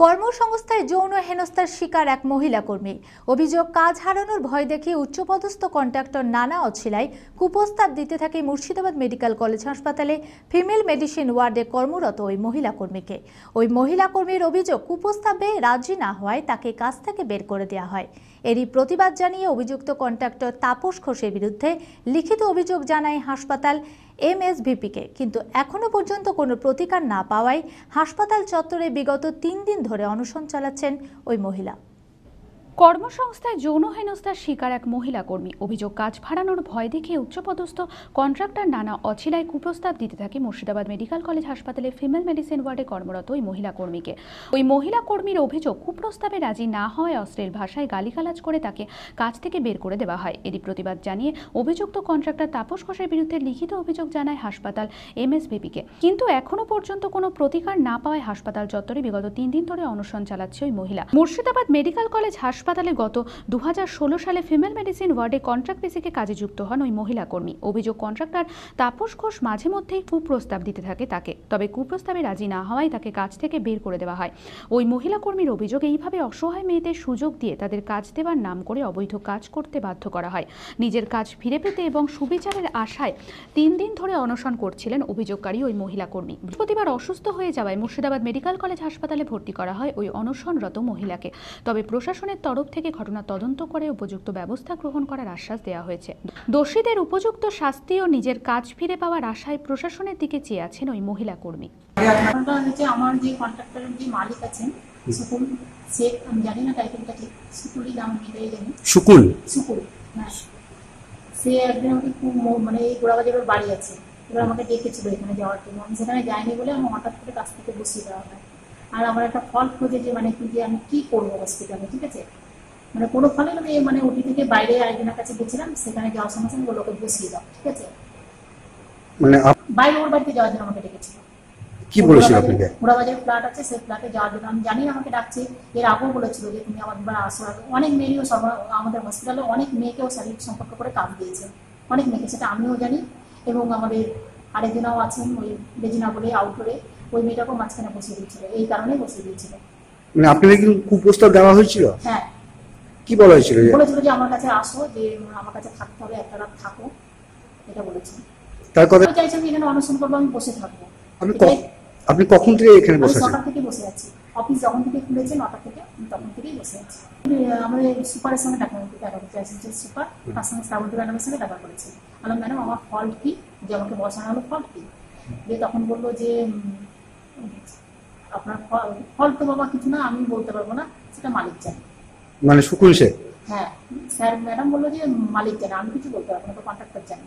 কর্মসংস্থায় যৌন হেনস্থার শিকার এক মহিলা কর্মী। অভিযোগ, কাজ হারানোর ভয় দেখিয়ে উচ্চপদস্থ কন্ট্রাক্টর নানা অছিলায় কুপ্রস্তাব দিতে থাকে মুর্শিদাবাদ মেডিকেল কলেজ হাসপাতালে। ফিমেল মেডিসিন ওয়ার্ডে কর্মরত ওই মহিলা কর্মীকে। ওই মহিলা কর্মীর অভিযোগ, কুপ্রস্তাবে রাজি না হওয়ায় তাকে কাজ থেকে বের করে দেওয়া হয়। এরই প্রতিবাদ জানিয়ে অভিযুক্ত কন্ট্রাক্টর তাপস ঘোষের বিরুদ্ধে লিখিত অভিযোগ জানায় হাসপাতাল এমএসভিপিকে, কিন্তু এখনও পর্যন্ত কোনো প্রতিকার না পাওয়ায় হাসপাতাল চত্বরে বিগত তিন দিন ধরে অনশন চালাচ্ছেন ওই মহিলা। কর্মসংস্থায় যৌন হেনস্থার শিকার এক মহিলা কর্মী। অভিযোগ, কাজ ভাড়ানোর ভয় দেখিয়ে উচ্চপদস্থ কন্ট্রাক্টর নানা অছিলায় কুপ্রস্তাব দিতে থাকে মুর্শিদাবাদ মেডিকেল কলেজ হাসপাতালে ফিমেল মেডিসিন ওয়ার্ডে কর্মরত ওই মহিলা কর্মীকে। ওই মহিলা কর্মীর অভিযোগ, কুপ্রস্তাবে রাজি না হওয়ায় অশ্লীল ভাষায় গালিগালাজ করে তাকে কাজ থেকে বের করে দেওয়া হয়। এরই প্রতিবাদ জানিয়ে অভিযুক্ত কন্ট্রাক্টর তাপস ঘোষের বিরুদ্ধে লিখিত অভিযোগ জানায় হাসপাতাল এমএসভিপিকে কিন্তু এখনও পর্যন্ত কোনো প্রতিকার না পাওয়ায় হাসপাতাল চত্বরে বিগত তিন দিন ধরে অনশন চালাচ্ছে ওই মহিলা। মুর্শিদাবাদ মেডিকেল কলেজ হাসপাতালে গত দু হাজার ষোলো সালে ফিমেল মেডিসিন ওয়ার্ডে কন্ট্রাক্ট বেসিকে কাজে যুক্ত হন ওই মহিলা কর্মী। অভিযোগ, কন্ট্রাক্টর তাপস ঘোষ মাঝে মধ্যেই কুপ্রস্তাব দিতে থাকে তাকে, তবে কুপ্রস্তাবে রাজি না হওয়ায় তাকে কাজ থেকে বের করে দেওয়া হয়। ওই মহিলা কর্মীর অভিযোগ, এইভাবে অসহায় মেয়েদের সুযোগ দিয়ে তাদের কাজ দেওয়ার নাম করে অবৈধ কাজ করতে বাধ্য করা হয়। নিজের কাজ ফিরে পেতে এবং সুবিচারের আশায় তিন দিন ধরে অনশন করছিলেন অভিযোগকারী ওই মহিলা কর্মী। বৃহস্পতিবার অসুস্থ হয়ে যাওয়ায় মুর্শিদাবাদ মেডিকেল কলেজ হাসপাতালে ভর্তি করা হয় ওই অনশনরত মহিলাকে। তবে প্রশাসনের তরফ থেকে ঘটনা তদন্ত করে উপযুক্ত ব্যবস্থা গ্রহণ করার আশ্বাস দেওয়া হয়েছে। দোষীদের উপযুক্ত শাস্তি ও নিজের কাজ ফিরে পাওয়ার আশায় প্রশাসনের দিকে চেয়ে আছেন ওই মহিলা কর্মী। আমার যে কন্ট্রাক্টরের যে মালিক আছেন সুকুল শেখ আমি জানি না টাইটেলটা ঠিক সুকুলই নাম এটাই জানি শুকুল সুকুল? হ্যাঁ। সে একদিন আমাকে খুব মো- মানে এই বাড়ি আছে। এবার আমাকে ডেকেছিল এখানে যাওয়ার জন্য। আমি সেখানে যাইনি বলে আমার হঠাৎ করে কাছ থেকে বসিয়ে দেওয়া হয়। আর আমার একটা ফল খোঁজে যে মানে কি যে আমি কি করব হসপিটালে ঠিক আছে? মানে কোনো ফলে আমি মানে ওটি থেকে বাইরে আরেকজনের কাছে গেছিলাম সেখানে যাওয়ার সঙ্গে সঙ্গে ওগুলোকে বসিয়ে দাও ঠিক আছে? মানে বাইরে ওর বাড়িতে যাওয়ার জন্য আমাকে ডেকেছিল কি বলেছিল আপনাকে? ঘোড়াবাজার ফ্ল্যাট আছে সেই ফ্ল্যাটে যাওয়ার জন্য। আমি জানি আমাকে ডাকছে। এর আগেও বলেছিল যে তুমি আমার দুবার আসো আগে। অনেক মেয়েরও সব আমাদের হসপিটালে অনেক মেয়েকেও শারীরিক সম্পর্ক করে কাজ দিয়েছে। অনেক মেয়েকে সেটা আমিও জানি। এবং আমাদের আরেকজনাও আছেন ওই বেজিনা বলে আউটডোরে ওই মেয়েটাকেও মাঝখানে বসিয়ে দিয়েছিল। এই কারণে বসিয়ে দিয়েছিল। মানে আপনাকে কি কুপ্রস্তাব দেওয়া হয়েছিল? হ্যাঁ। কি বলা হয়েছিল যে বলেছিল যে আমার কাছে আসো যে আমার কাছে থাকতে হবে একটা রাত থাকো এটা বলেছিল। তার কথা চাইছি আমি এখানে অনশন করব আমি বসে থাকব। আপনি আপনি কখন থেকে এখানে বসে আছেন? সকাল থেকে বসে আছি। অফিস যখন থেকে খুলেছে নটা থেকে আমি তখন থেকেই বসে আছি। আমাদের সুপারের সঙ্গে দেখা দেখা করতে অ্যাসিস্ট্যান্ট সুপার তার সঙ্গে শ্রাবন্তী ম্যাডামের সঙ্গে দেখা করেছি। বললাম ম্যাডাম আমার ফল্ট কি? যে আমাকে বসানো হলো ফল্ট কি? যে তখন বলল যে আপনার ফল্ট তো বাবা কিছু না আমি বলতে পারব না সেটা মালিক জানে। মানে শুকুল শেখ। হ্যাঁ স্যার ম্যাডাম বলল যে মালিক জানে আমি কিছু বলতে পারব না তো কন্ট্রাক্টর জানে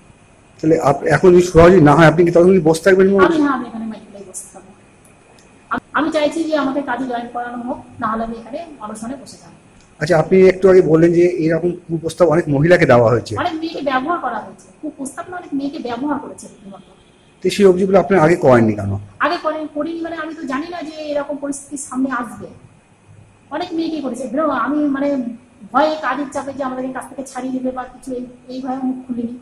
তাহলে এখন যদি সহজে না হয় আপনি কি তখন কি বসে থাকবেন আমি হ্যাঁ আমি এখানে মেডিকেলে বসে থাকব। আমি চাইছি যে আমাকে কাজে জয়েন করানো হোক না হলে আমি এখানে অনশনে বসে থাকব আচ্ছা আপনি একটু আগে বললেন যে এরকম কুপ্রস্তাব অনেক মহিলাকে দেওয়া হয়েছে। অনেক মেয়েকে ব্যবহার করা হয়েছে। খুব প্রস্তাব না অনেক মেয়েকে ব্যবহার করেছে তো সেই অভিযোগগুলো আপনি আগে করেননি কেন? আগে করে করিনি মানে আমি তো জানি না যে এরকম পরিস্থিতির সামনে আসবে। অনেক মেয়েকে করেছে। ব্রো আমি মানে ভয়ে কাজের চাপে যে আমাদের কাছ থেকে ছাড়িয়ে দেবে বা কিছু এই এইভাবে মুখ খুলিনি।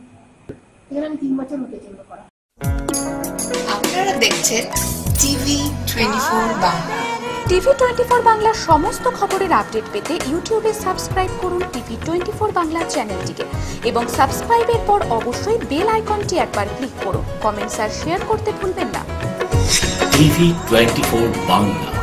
এখানে আমি তিন বছর হতে চলবে করা। আপনারা দেখছেন TV twenty four Bangla. TV twenty four বাংলার সমস্ত খবরের আপডেট পেতে ইউটিউবে সাবস্ক্রাইব করুন টিভি টোয়েন্টি ফোর বাংলা চ্যানেলটিকে এবং সাবস্ক্রাইবের পর অবশ্যই বেল আইকনটি একবার ক্লিক করুন। কমেন্টস আর শেয়ার করতে ভুলবেন না। TV twenty four Bangla.